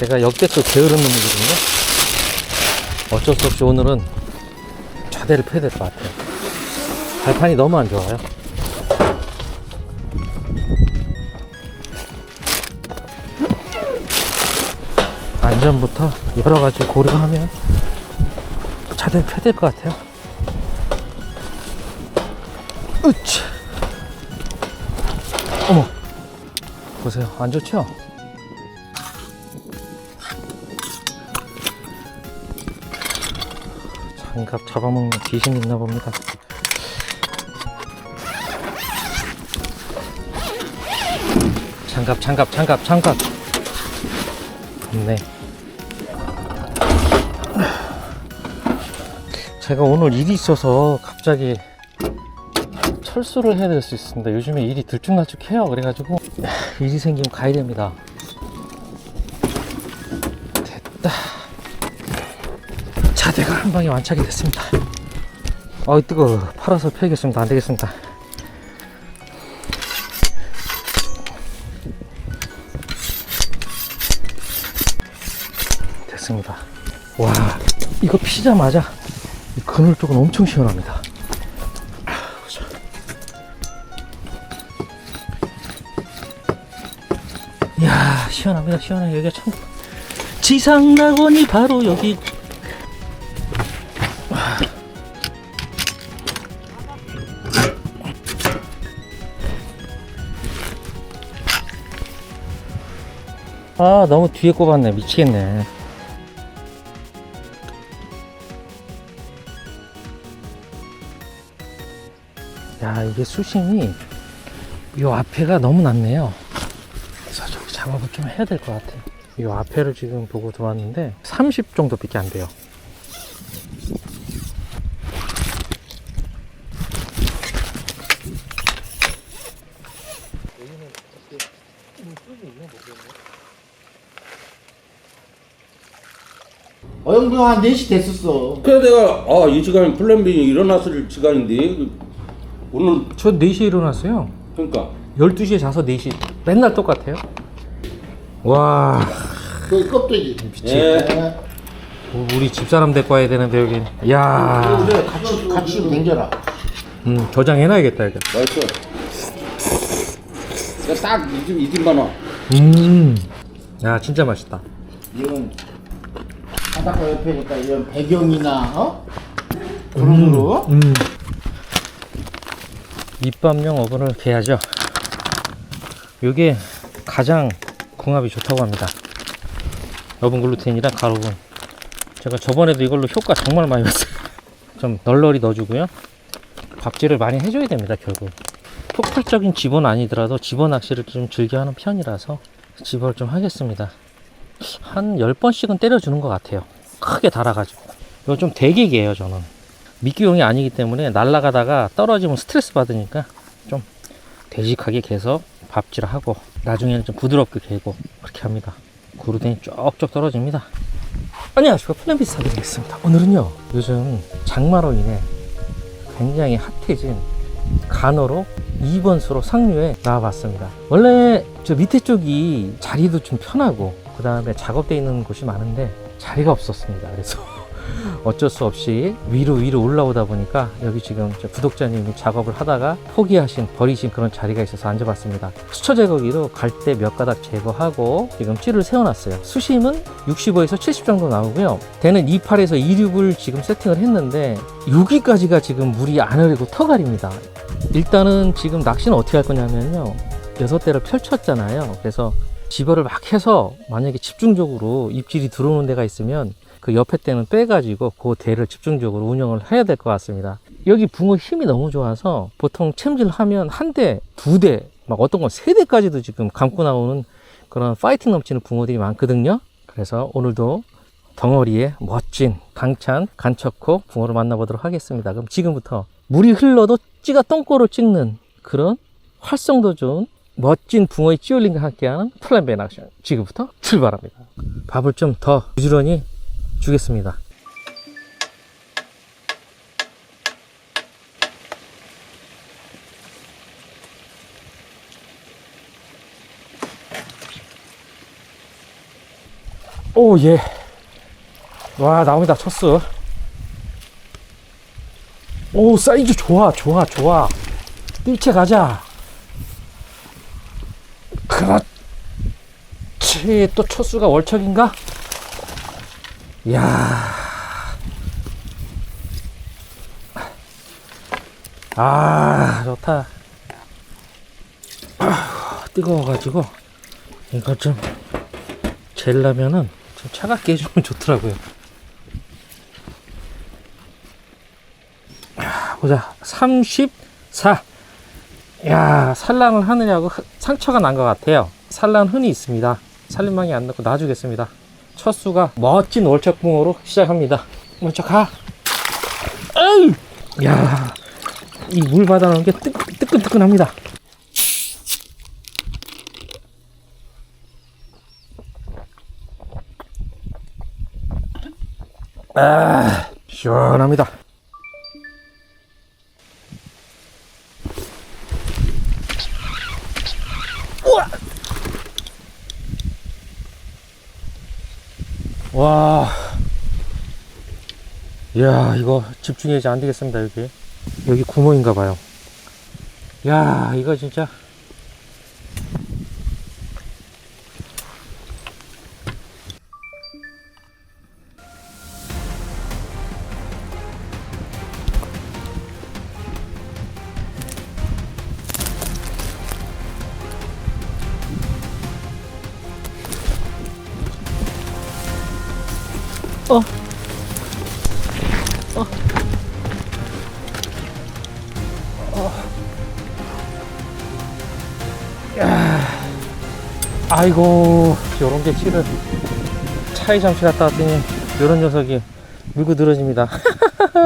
제가 역대 또 게으른 놈이거든요. 어쩔 수 없이 오늘은 좌대를 펴야 될 것 같아요. 발판이 너무 안 좋아요. 안전부터 여러 가지 고려하면 좌대를 펴야 될 것 같아요. 으치! 어머! 보세요. 안 좋죠? 장갑 잡아먹는 귀신이 있나 봅니다. 장갑, 장갑, 장갑, 장갑. 없네. 제가 오늘 일이 있어서 갑자기 철수를 해야 될 수 있습니다. 요즘에 일이 들쭉날쭉해요. 그래가지고 일이 생기면 가야 됩니다. 자대가 한 방에 완착이 됐습니다. 어이 뜨거. 팔아서 펴야겠습니다. 안 되겠습니다. 됐습니다. 와, 이거 피자마자 이 그늘 쪽은 엄청 시원합니다. 아. 이야, 시원합니다. 시원해. 여기가 참. 지상 낙원이 바로 여기. 아, 너무 뒤에 꼽았네. 미치겠네. 야, 이게 수심이 요 앞에가 너무 낮네요. 그래서 좀 작업을 좀 해야 될 것 같아요. 요 앞에를 지금 보고 들어왔는데 30 정도밖에 안 돼요. 어영도 한 4시 됐었어. 그래 내가 아 이 시간이 플랜 B 일어났을 시간인데 오늘 저 4시에 일어났어요. 그러니까 12시에 자서 4시. 맨날 똑같아요. 와, 그 껍데기. 예. 네. 우리 집사람 데리고 와야 되는데 여긴. 야, 그래 같이 같이 맹겨라. 음, 저장해 놔야겠다 이거. 맛있어 내가 딱 이집 이 집만 와 음, 야 진짜 맛있다. 이건 바닷가 옆에니까 이런 배경이나 어 그런으로 음. 밑밥용 어분을 개야죠. 요게 가장 궁합이 좋다고 합니다. 여분 글루텐이랑 가루분. 제가 저번에도 이걸로 효과 정말 많이 봤어요. 좀 널널히 넣어주고요. 밥질을 많이 해줘야 됩니다, 결국. 폭발적인 집어는 아니더라도 집어 낚시를 좀 즐겨하는 편이라서 집어를 좀 하겠습니다. 한 10번씩은 때려주는 것 같아요. 크게 달아가지고. 이거 좀 대기계예요, 저는. 미끼용이 아니기 때문에 날아가다가 떨어지면 스트레스 받으니까 좀 되직하게 개서 밥질하고 나중에는 좀 부드럽게 개고 그렇게 합니다. 구르댕이 쪽쪽 떨어집니다. 안녕하십니까 플랜비 사드리겠습니다. 오늘은요 요즘 장마로 인해 굉장히 핫해진 간어로 2번 수로 상류에 나와봤습니다. 원래 저 밑에 쪽이 자리도 좀 편하고 그 다음에 작업돼 있는 곳이 많은데 자리가 없었습니다. 그래서 어쩔 수 없이 위로 위로 올라오다 보니까 여기 지금 저 구독자님이 작업을 하다가 포기하신 버리신 그런 자리가 있어서 앉아봤습니다. 수초 제거기로 갈대 몇 가닥 제거하고 지금 찌를 세워놨어요. 수심은 65에서 70 정도 나오고요. 대는 28에서 26을 지금 세팅을 했는데 여기까지가 지금 물이 안 흐르고 터갈입니다. 일단은 지금 낚시는 어떻게 할 거냐면요. 여섯 대를 펼쳤잖아요. 그래서 집어를 막 해서 만약에 집중적으로 입질이 들어오는 데가 있으면 그 옆에 때는 빼가지고 그 대를 집중적으로 운영을 해야 될 것 같습니다. 여기 붕어 힘이 너무 좋아서 보통 챔질하면 한 대, 두 대, 막 어떤 건 세 대까지도 지금 감고 나오는 그런 파이팅 넘치는 붕어들이 많거든요. 그래서 오늘도 덩어리에 멋진 강찬 간척코 붕어를 만나보도록 하겠습니다. 그럼 지금부터 물이 흘러도 찌가 똥꼬를 찍는 그런 활성도 좋은 멋진 붕어의 찌올링과 함께하는 플랜베 낚시 지금부터 출발합니다. 밥을 좀 더 부지런히 주겠습니다. 오, 예. 와, 나옵니다, 첫스. 오, 사이즈 좋아, 좋아, 좋아. 뜰채 가자. 그렇지. 또 첫수가 월척인가? 이야. 아, 좋다. 아, 뜨거워가지고, 이거 좀, 젤라면은 좀 차갑게 해주면 좋더라고요. 아, 보자. 34. 야, 산란을 하느냐고 흐- 상처가 난 것 같아요. 산란 흔히 있습니다. 살림망이 안 넣고 놔주겠습니다. 첫 수가 멋진 월척붕어로 시작합니다. 먼저 가. 에이! 야, 이 물 받아놓은 게 뜨, 뜨끈뜨끈합니다. 아, 시원합니다. 와. 이야, 이거 집중해야지 안 되겠습니다, 여기. 여기 구멍인가 봐요. 야, 이거 진짜. 아이고 요런 게 실은 차에 잠시 갔다 왔더니 요런 녀석이 물고 늘어집니다.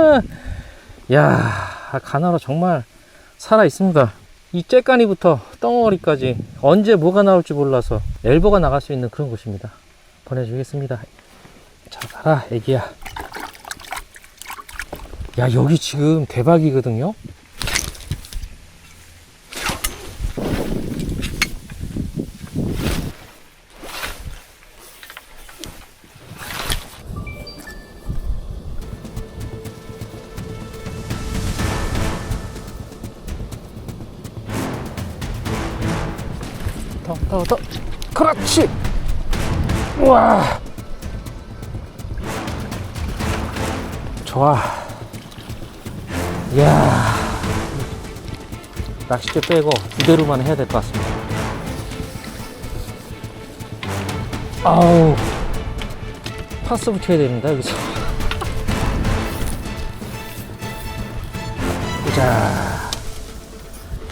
야 가나로 정말 살아 있습니다. 이 째까니부터 덩어리까지 언제 뭐가 나올지 몰라서 엘보가 나갈 수 있는 그런 곳입니다. 보내주겠습니다. 자 가라 애기야. 야 여기 지금 대박이거든요 더, 더, 더. 그렇지! 우와! 좋아. 이야. 낚싯대 빼고 이대로만 해야 될 것 같습니다. 아우. 파스 붙여야 됩니다, 여기서. 보자.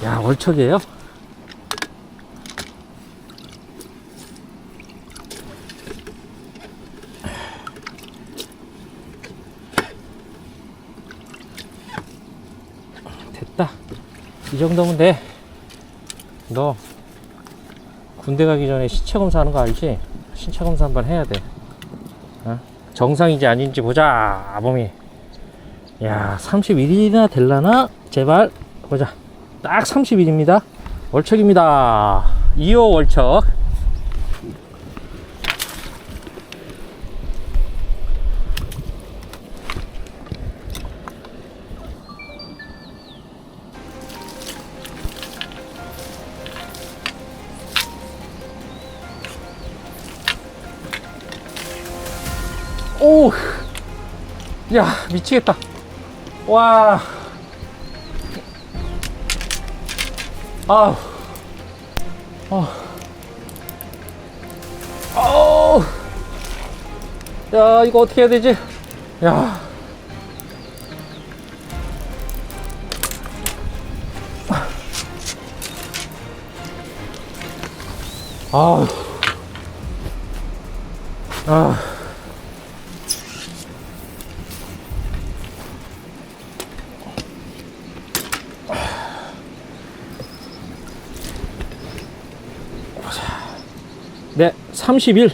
야, 월척이에요? 됐다. 이 정도면 돼. 너 군대 가기 전에 신체 검사하는 거 알지? 신체 검사 한번 해야 돼. 어? 정상인지 아닌지 보자, 아범이. 야, 31일이나 될라나? 제발 보자. 딱 30일입니다. 월척입니다. 2호 월척. 오, 야 미치겠다. 와, 아, 아우, 야 이거 어떻게 해야 되지? 야, 아우, 아. 네, 30일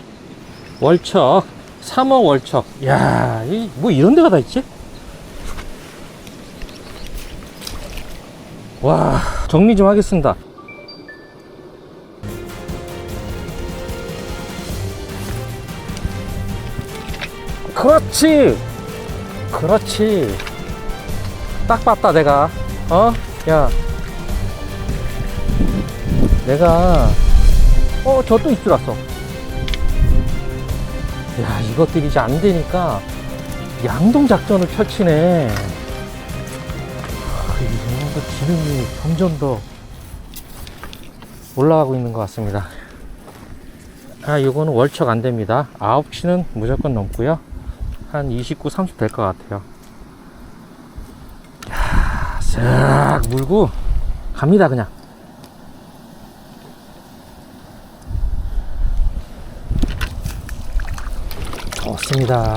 월척, 3호 월척. 야, 이, 뭐 이런 데가 다 있지? 와, 정리 좀 하겠습니다. 그렇지 그렇지 딱 봤다 내가 어? 야 내가 어 저또 입줄 왔어 야 이것들이 이제 안 되니까 양동 작전을 펼치네. 아, 이거 기능이 점점 더 올라가고 있는 것 같습니다. 아 이거는 월척 안 됩니다. 9치는 무조건 넘고요. 한 29, 30 될 것 같아요. 야, 싹 물고 갑니다 그냥 좋습니다.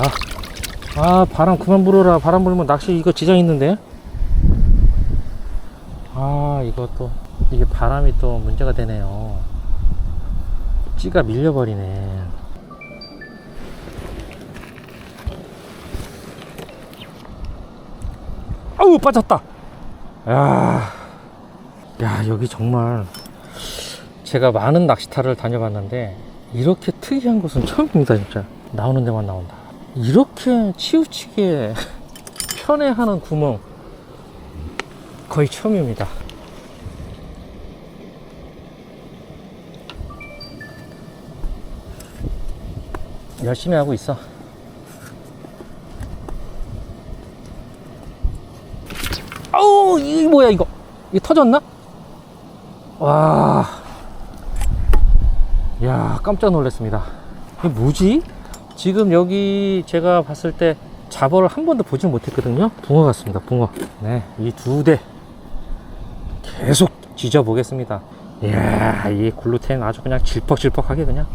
아 바람 그만 불어라. 바람 불면 낚시 이거 지장 있는데? 아 이것도 이게 바람이 또 문제가 되네요. 찌가 밀려버리네. 아우 빠졌다! 야, 야 여기 정말 제가 많은 낚시터를 다녀봤는데 이렇게 특이한 곳은 처음입니다 진짜 나오는 데만 나온다 이렇게 치우치게 편애하는 구멍 거의 처음입니다 열심히 하고 있어 아우 이게 뭐야 이거 이게 터졌나? 와, 야 깜짝 놀랐습니다. 이게 뭐지? 지금 여기 제가 봤을 때 잡어를 한 번도 보지 못했거든요. 붕어 같습니다. 붕어. 네, 이 두 대 계속 지져 보겠습니다. 이야, 이 글루텐 아주 그냥 질퍽질퍽하게 그냥.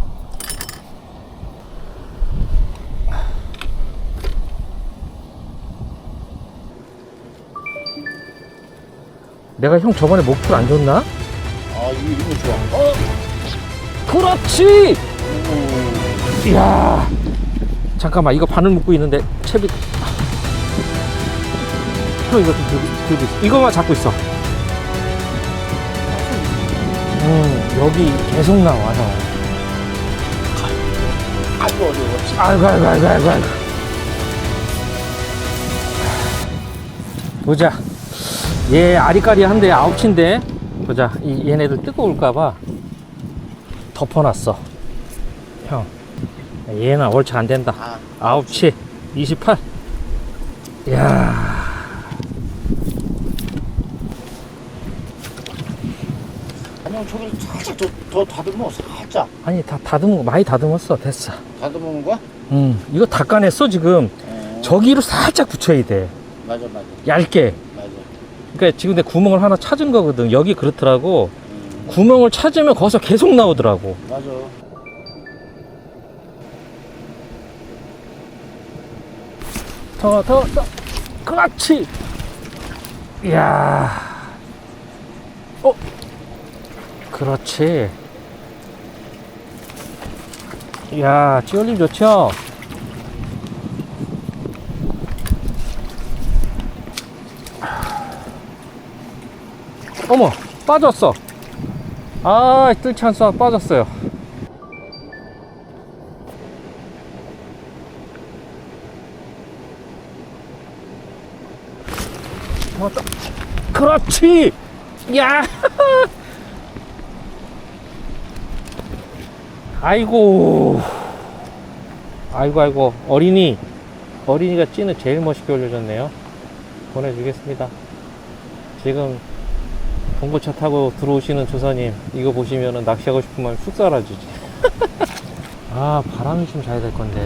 내가 형 저번에 목줄 안 줬나? 아 이거 이거 좋아. 그렇지! 이야. 잠깐만, 이거 바늘 묶고 있는데, 채비. 형, 이거 좀 들고, 들고 있어. 이거만 잡고 있어. 음, 여기 계속 나와, 형. 아이고 어려워. 아이고, 아이고, 아이고, 아이고, 아이고. 보자. 얘 아리까리한데, 아홉치인데. 보자. 이, 얘네들 뜨거울까봐 덮어놨어. 형. 얘는 월차 안 된다. 아, 아홉치 28. 이야. 그냥 저기 살짝 더, 더 다듬어 살짝 아니, 다 다듬은 거, 많이 다듬었어. 됐어. 다듬는 거야? 음, 이거 다 까냈어, 지금. 어, 저기로 살짝 붙여야 돼. 맞아 맞아 얇게. 맞아. 그러니까 지금 내 구멍을 하나 찾은 거거든. 여기 그렇더라고. 음, 구멍을 찾으면 거기서 계속 나오더라고. 맞아. 더, 더, 더. 그렇지. 이야. 어. 그렇지. 이야, 찌올림 좋죠? 어머, 빠졌어. 아, 뜰치 않어 빠졌어요. 그렇지. 야. 아이고. 아이고 아이고 어린이 어린이가 찌는 제일 멋있게 올려줬네요. 보내주겠습니다. 지금 봉고차 타고 들어오시는 조사님 이거 보시면은 낚시하고 싶으면 쑥 사라지지. 아 바람이 좀 자야 될 건데.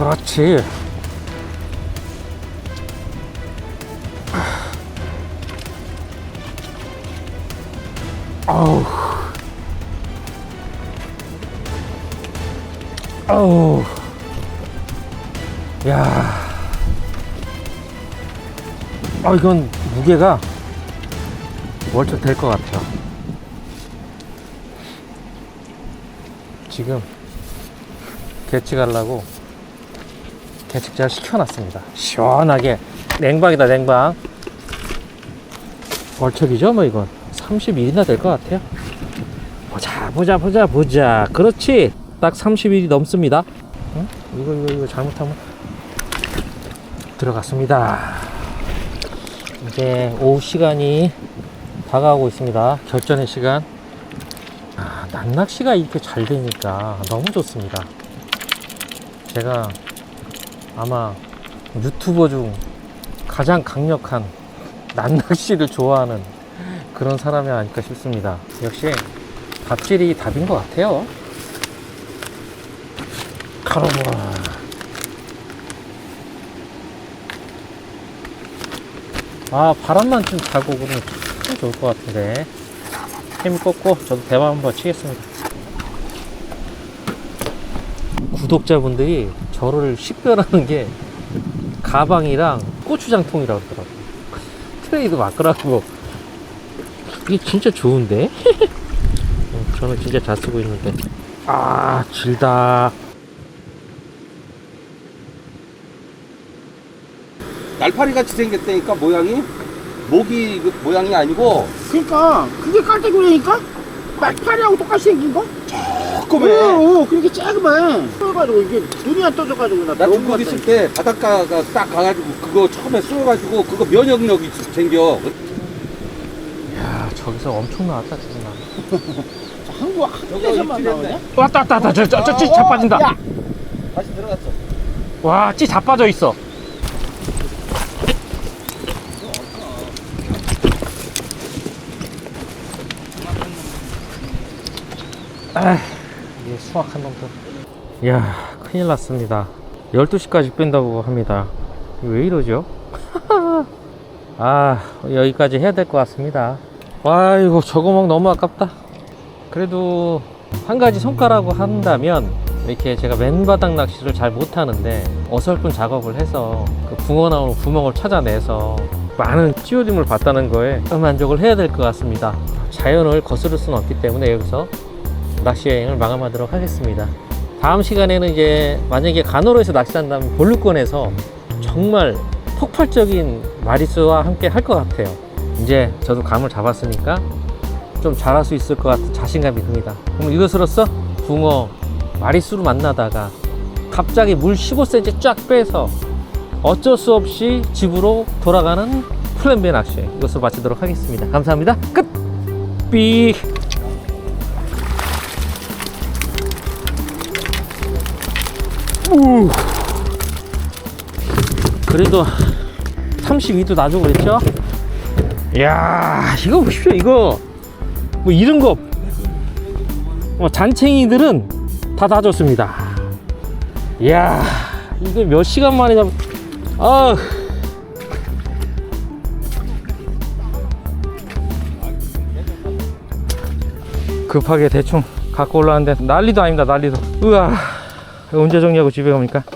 그렇지. 아우. 아우. 야. 아, 이건 무게가 월척 될 것 같아요. 지금 개치 가려고 개측자를 시켜놨습니다. 시원하게 냉방이다 냉방. 월척이죠 뭐 이건 31이나 될 것 같아요. 보자 보자 보자 보자. 그렇지. 딱 31이 넘습니다. 응? 이거 이거 이거 잘못하면 들어갔습니다. 이제 오후 시간이 다가오고 있습니다. 결전의 시간. 아, 낙낚시가 이렇게 잘 되니까 너무 좋습니다. 제가 아마 유튜버 중 가장 강력한 낱낚시를 좋아하는 그런 사람이 아닐까 싶습니다. 역시 갑질이 답인 것 같아요. 카라보라. 아, 바람만 좀 자고 그러면 참 좋을 것 같은데. 힘 꺾고 저도 대화 한번 치겠습니다. 구독자분들이 저를 식별하는 게 가방이랑 고추장통이라고 그러더라고. 트레이드 맞더라고. 이게 진짜 좋은데? 어, 저는 진짜 잘 쓰고 있는데. 아, 질다. 날파리 같이 생겼다니까 모양이 모기 그 모양이 아니고 그러니까 그게 깔때기라니까 막파리하고 똑같이 생긴 거? 조그매. 어, 어, 그렇게 작으면 떠가지고 이게 눈이 안 떠져가지고 나나 너무 중국 있을 같다. 때 바닷가가 딱 가가지고 그거 처음에 쏘여가지고 그거 면역력이 생겨. 야, 저기서 엄청 나왔다, 지금. 한국 한국에서만 저거 나오냐? 왔다, 왔다, 왔다. 저, 저, 저, 찌 자빠진다. 야, 다시 들어갔어. 와, 찌 자빠져 있어. 아, 수확 한 놈들. 이야, 큰일 났습니다. 12시까지 뺀다고 합니다. 왜 이러죠? 아, 여기까지 해야 될 것 같습니다. 아이고, 저거 막 너무 아깝다. 그래도 한 가지 성과라고 한다면 이렇게 제가 맨바닥 낚시를 잘 못하는데 어설픈 작업을 해서 그 붕어 나오는 구멍을 찾아내서 많은 찌우림을 봤다는 거에 만족을 해야 될 것 같습니다. 자연을 거스를 수는 없기 때문에 여기서 낚시 여행을 마감하도록 하겠습니다. 다음 시간에는 이제 만약에 간호로에서 낚시한다면 볼루권에서 정말 폭발적인 마리수와 함께 할 것 같아요. 이제 저도 감을 잡았으니까 좀 잘할 수 있을 것 같은 자신감이 듭니다. 그럼 이것으로써 붕어 마리수로 만나다가 갑자기 물 15cm 쫙 빼서 어쩔 수 없이 집으로 돌아가는 플랜 B 낚시 이것으로 마치도록 하겠습니다. 감사합니다. 끝! 삐! 우! 그래도 32도 놔주고 그랬죠? 이야, 이거 보십시오, 이거. 뭐 이런 거뭐 잔챙이들은 다 다졌습니다. 이야 이거 몇 시간 만에 잡. 아. 급하게 대충 갖고 올라왔는데 난리도 아닙니다 난리도. 으아 언제 정리하고 집에 갑니까?